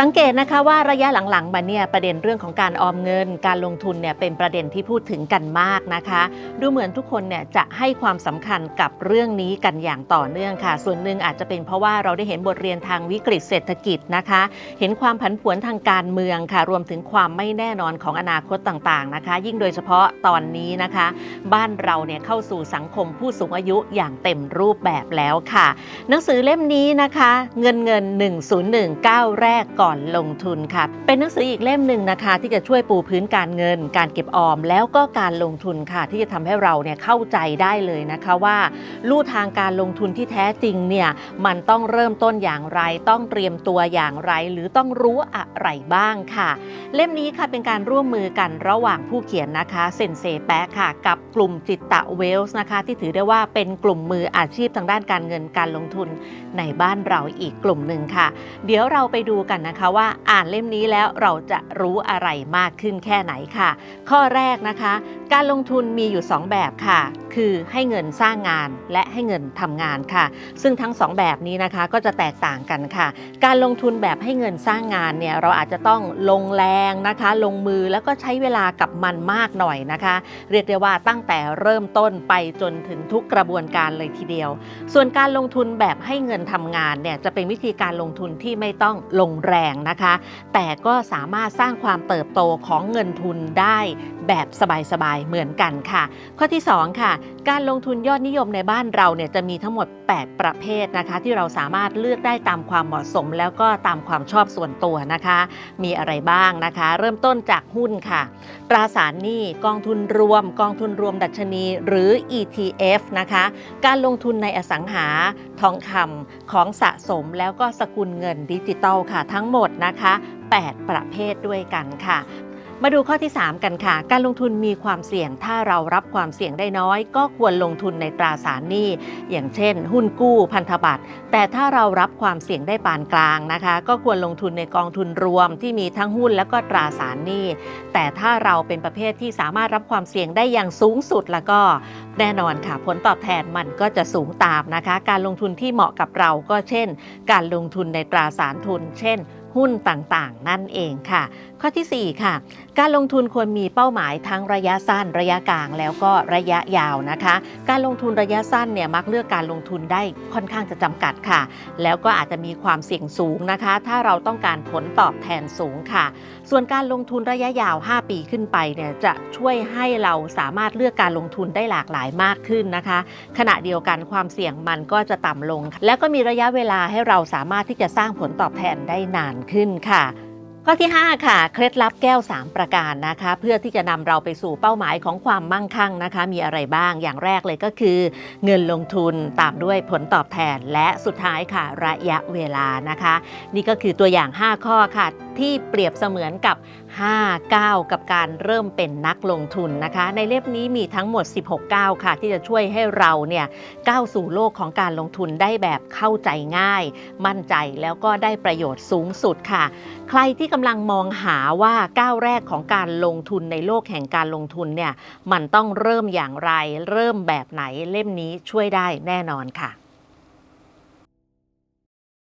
สังเกตนะคะว่าระยะหลังๆมาเนี่ยประเด็นเรื่องของการออมเงิน การลงทุนเนี่ยเป็นประเด็นที่พูดถึงกันมากนะคะ ดูเหมือนทุกคนเนี่ยจะให้ความสำคัญกับเรื่องนี้กันอย่างต่อเนื่องค่ะ ส่วนหนึ่งอาจจะเป็นเพราะว่าเราได้เห็นบทเรียนทางวิกฤตเศรษฐกิจนะคะ เห็นความผันผวนทางการเมืองค่ะ รวมถึงความไม่แน่นอนของอนาคตต่างๆนะคะ ยิ่งโดยเฉพาะตอนนี้นะคะ บ้านเราเนี่ยเข้าสู่สังคมผู้สูงอายุอย่างเต็มรูปแบบแล้วค่ะ หนังสือเล่มนี้นะคะ เงินเงิน 101 9 แรกก่อนลงทุนค่ะ เป็นหนังสืออีกเล่มหนึ่งนะคะ ที่จะช่วยปูพื้นการเงิน การเก็บออม แล้วก็การลงทุนค่ะ ที่จะทำให้เราเนี่ยเข้าใจได้เลยนะคะว่าลู่ทางการลงทุนที่แท้จริงเนี่ยมันต้องเริ่มต้นอย่างไร ต้องเตรียมตัวอย่างไร หรือต้องรู้อะไรบ้างค่ะ เล่มนี้ค่ะเป็นการร่วมมือกันระหว่างผู้เขียนนะคะเซนเซแปะค่ะ กับกลุ่มจิตตะเวลส์นะคะ ที่ถือได้ว่าเป็นกลุ่มมืออาชีพทางด้านการเงินการลงทุนในบ้านเราอีกกลุ่มหนึ่งค่ะ เดี๋ยวเราไปดูกันนะคะว่าอ่านเล่มนี้แล้วเราจะรู้อะไรมากขึ้นแค่ไหนค่ะ ข้อแรกนะคะ การลงทุนมีอยู่ 2 แบบค่ะ คือให้เงินสร้างงานและให้เงินทำงานค่ะ ซึ่งทั้ง 2 แบบนี้นะคะก็จะแตกต่างกันค่ะ การลงทุนแบบให้เงินสร้างงานเนี่ยเราอาจจะต้องลงแรงนะคะ ลงมือแล้วก็ใช้เวลากับมันมากหน่อยนะคะ เรียกได้ว่าตั้งแต่เริ่มต้นไปจนถึงทุกกระบวนการเลยทีเดียว ส่วนการลงทุนแบบให้เงินทำงานเนี่ยจะเป็นวิธีการลงทุนที่ไม่ต้องลงแรงนะคะ แต่ก็สามารถสร้างความเติบโตของเงินทุนได้แบบสบายๆเหมือนกันค่ะ ข้อที่ 2 ค่ะ การลงทุนยอดนิยมในบ้านเราเนี่ยจะมีทั้งหมด 8 ประเภทนะคะ ที่เราสามารถเลือกได้ตามความเหมาะสม แล้วก็ตามความชอบส่วนตัวนะคะ มีอะไรบ้างนะคะ เริ่มต้นจากหุ้นค่ะ ตราสารหนี้กองทุนรวม กองทุนรวมดัชนีหรือ ETF นะคะ การลงทุนในอสังหาทองคำของสะสมแล้วก็สกุลเงินดิจิตอลค่ะทั้งหมดนะคะ 8 ประเภทด้วยกันค่ะ มาดูข้อที่ 3 กันค่ะ การลงทุนมีความเสี่ยง ถ้าเรารับความเสี่ยงได้น้อย ก็ควรลงทุนในตราสารหนี้ อย่างเช่น หุ้นกู้พันธบัตร แต่ถ้าเรารับความเสี่ยงได้ปานกลางนะคะ ก็ควรลงทุนในกองทุนรวมที่มีทั้งหุ้นแล้วก็ตราสารหนี้ แต่ถ้าเราเป็นประเภทที่สามารถรับความเสี่ยงได้อย่างสูงสุดแล้วก็แน่นอนค่ะ ผลตอบแทนมันก็จะสูงตามนะคะ การลงทุนที่เหมาะกับเราก็เช่น การลงทุนในตราสารทุน เช่น หุ้นต่างๆ นั่นเองค่ะ ข้อทีสี่ 4 ค่ะ การลงทุนควรมีเป้าหมายทั้งระยะสั้นระยะกลางแล้วก็ระยะยาวนะคะ การลงทุนระยะสั้นเนี่ยมักเลือกการลงทุนได้ค่อนข้างจะจำกัดค่ะ แล้วก็อาจจะมีความเสี่ยงสูงนะคะ ถ้าเราต้องการผลตอบแทนสูงค่ะ ส่วนการลงทุนระยะยาว 5 ปีขึ้นไปเนี่ยจะช่วยให้เราสามารถเลือกการลงทุนได้หลากหลายมากขึ้นนะคะ ขณะเดียวกันความเสี่ยงมันก็จะต่ำลง แล้วก็มีระยะเวลาให้เราสามารถที่จะสร้างผลตอบแทนได้นานขึ้นค่ะ ข้อที่ 5 ค่ะ เคล็ดลับแก้ว 3 ประการนะคะ เพื่อที่จะนำเราไปสู่เป้าหมายของความมั่งคั่งนะคะ มีอะไรบ้างอย่างแรกเลยก็คือ เงินลงทุนตามด้วยผลตอบแทนและสุดท้ายค่ะ ระยะเวลานะคะ นี่ก็คือตัวอย่าง 5 ข้อค่ะ ที่เปรียบเสมือนกับ 5 ก้าวกับการเริ่มเป็นนักลงทุนนะคะ ในเล่มนี้มีทั้งหมด 16 ก้าวค่ะ ที่จะช่วยให้เราเนี่ยก้าวสู่โลกของการลงทุนได้แบบเข้าใจง่าย มั่นใจแล้วก็ได้ประโยชน์สูงสุดค่ะ ใครที่กำลังมองหาว่าก้าวแรกของการลงทุนในโลกแห่งการลงทุนเนี่ยมันต้องเริ่มอย่างไร เริ่มแบบไหนเล่มนี้ช่วยได้แน่นอนค่ะ